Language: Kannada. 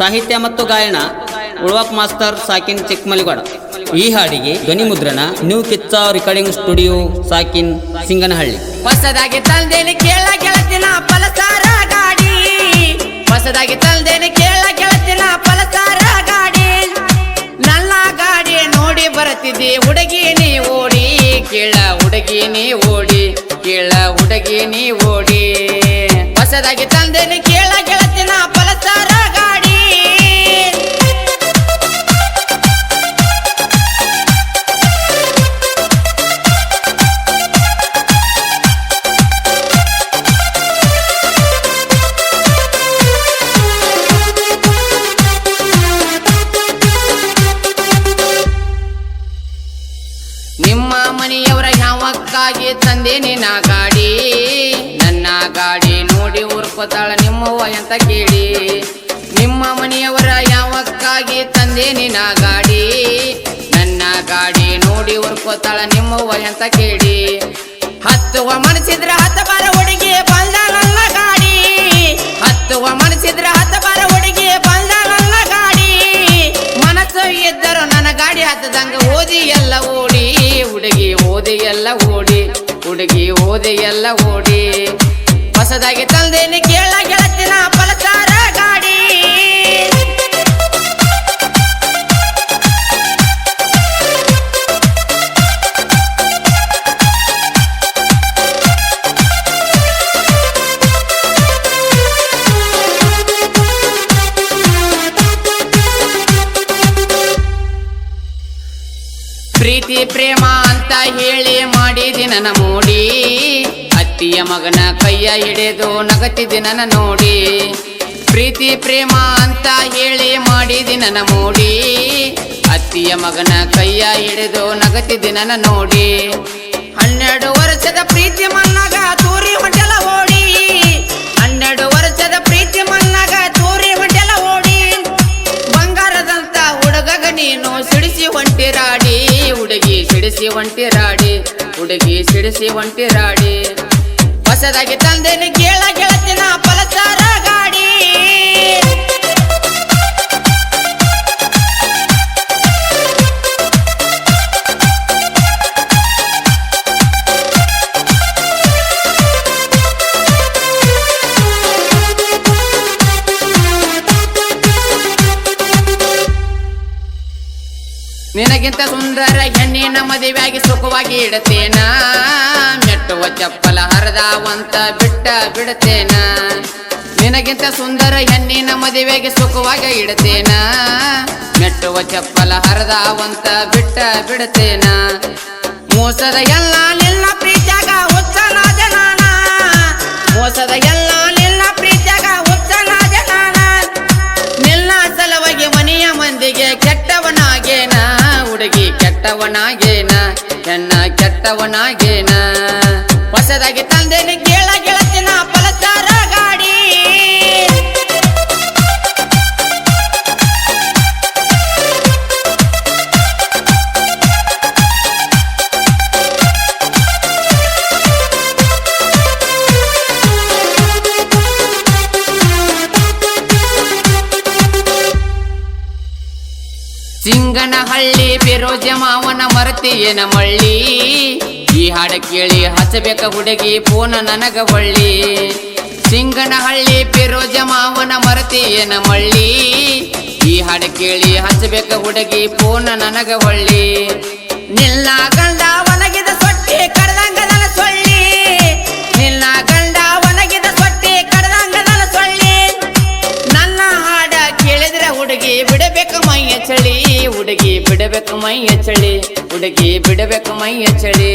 ಸಾಹಿತ್ಯ ಮತ್ತು ಗಾಯನ, ಉಳ್ವಾಕ್ ಮಾಸ್ತರ್ ಸಾಕಿನ್ ಚಿಕ್ಕಮಲಿಗೌಡ. ಈ ಹಾಡಿಗೆ ಧ್ವನಿ ಮುದ್ರಣ ನ್ಯೂ ಕಿಚ್ಚ ರೆಕಾರ್ಡಿಂಗ್ ಸ್ಟುಡಿಯೋ ಸಾಕಿನ್ ಸಿಂಗನಹಳ್ಳಿ. ಹೊಸದಾಗಿ ತಲ್ದೇನೆ ಕೇಳ ಗೆಳತಿನ ಪಲಸಾರ ಗಾಡಿ. ಹೊಸದಾಗಿ ತಲ್ದೇನೆ ಕೇಳ ಗೆಳತಿನ ಪಲಸಾರ ಗಾಡಿ. ನಲ್ಲ ಗಾಡಿ ನೋಡಿ ಬರುತ್ತಿದ್ದೆ, ಹುಡುಗಿ ನೀ ಓಡಿ. ಕೇಳ ಹುಡುಗಿ ನೀ ಓಡಿ, ಕೇಳ ಹುಡುಗಿ ನೀ ಓಡಿ. ಹೊಸದಾಗಿ ತಂದೇನೆ ಯಾವಕ್ಕಾಗಿ ತಂದೆ ನಿನ್ನ ಗಾಡಿ. ನನ್ನ ಗಾಡಿ ನೋಡಿ ಉರ್ಕೋತಾಳ ನಿಮ್ಮವ್ವ ಅಂತ ಕೇಳಿ. ನಿಮ್ಮ ಮನೆಯವರ ಯಾವಕ್ಕಾಗಿ ತಂದೆ ನಿನ್ನ ಗಾಡಿ. ನನ್ನ ಗಾಡಿ ನೋಡಿ ಉರ್ಕೋತಾಳ ನಿಮ್ಮವ್ವ ಅಂತ ಕೇಳಿ. ಹತ್ತುವ ಮನಸ್ಸಿದ್ರ ಹತ್ತ ಬಾರ ಹುಡುಗಿ ಹುಡುಗಿ ಓದಿ ಎಲ್ಲ ಓಡಿ ಹೊಸದಾಗಿ ತಂದೇನೆ ಕೇಳ ಪ್ರೀತಿ ಪ್ರೇಮ ಅಂತ ಹೇಳಿ ಮಾಡಿದಿ ನನ್ನ ಮೂಡಿ. ಅತ್ತಿಯ ಮಗನ ಕೈಯ ಹಿಡಿದು ನಗತಿದ್ದಿ ನನ್ನ ನೋಡಿ. ಪ್ರೀತಿ ಪ್ರೇಮ ಅಂತ ಹೇಳಿ ಮಾಡಿದಿ ನನ್ನ ಮೂಡಿ. ಅತ್ತಿಯ ಮಗನ ಕೈಯ ಹಿಡಿದು ನಗತಿದ್ದಿ ನನ್ನ ನೋಡಿ. ಹನ್ನೆರಡು ವರ್ಷದ ಪ್ರೀತಿ ಮನ್ನಾಗ ತೂರಿ ಹೊಂಟೆಲ್ಲ ಓಡಿ ಹನ್ನೆರಡು ವರ್ಷದ ಪ್ರೀತಿ ಮನ್ನಾಗ ಸಿಡಿಸಿ ಹೊಂಟಿರಾಡಿ ಹುಡುಗಿ ಸಿಡಿಸಿ ರಾಡಿ ಹೊಸದಾಗಿ ತಂದೇನೆ ಕೇಳ ಗೆಳತಿನ ಪಲಸಾರ ನಿನಗಿಂತ ಸುಂದರ ಹೆಣ್ಣಿನ ಮದುವೆಯಾಗಿ ಸುಖವಾಗಿ ಇಡತೇನ ಮೆಟ್ಟುವ ಚಪ್ಪಲ ಹರದಾವಂತ ಬಿಟ್ಟ ಬಿಡತೇನ ನಿನಗಿಂತ ಸುಂದರ ಹೆಣ್ಣಿನ ಮದುವೆಗೆ ಸುಖವಾಗಿ ಇಡತೇನ ಮೆಟ್ಟುವ ಚಪ್ಪಲ ಹರದಾವಂತ ಬಿಟ್ಟ ಬಿಡತೇನ ಮೋಸದ ಎಲ್ಲ ನಿನ್ನ ಪ್ರೀತ್ಯಾಗ ಹುಡುಗಿ ಕೆಟ್ಟವನಾಗೇನ ಎನ್ನ ಕೆಟ್ಟವನಾಗೇನ? ಹೊಸದಾಗಿ ತಂದೇನೆ ಸಿಂಗನಹಳ್ಳಿ ಬಿರೋಜ ಮಾವನ ಮರತಿಯೇನ ಮಳ್ಳಿ? ಈ ಹಾಡ ಕೇಳಿ ಹಚ್ಚಬೇಕ ಹುಡುಗಿ ಪೂನ ನನಗ ಹೊಳ್ಳಿ ಸಿಂಗನಹಳ್ಳಿ ಬಿರೋಜ ಮಾವನ ಮರತಿಯೇನ ಮಳ್ಳಿ? ಈ ಹಾಡ ಕೇಳಿ ಹಚ್ಚಬೇಕ ಹುಡುಗಿ ಪೂನ ನನಗ ಹೊಳ್ಳಿ ನಿಲ್ಲ ಗಂಡ ಒಣಗಿದ ಸೊಟ್ಟಿ ಕಡ್ದಂಗದನ ಮೈ ಚಳಿ ಹುಡುಗಿ ಬಿಡಬೇಕು ಮೈ ಚಳಿ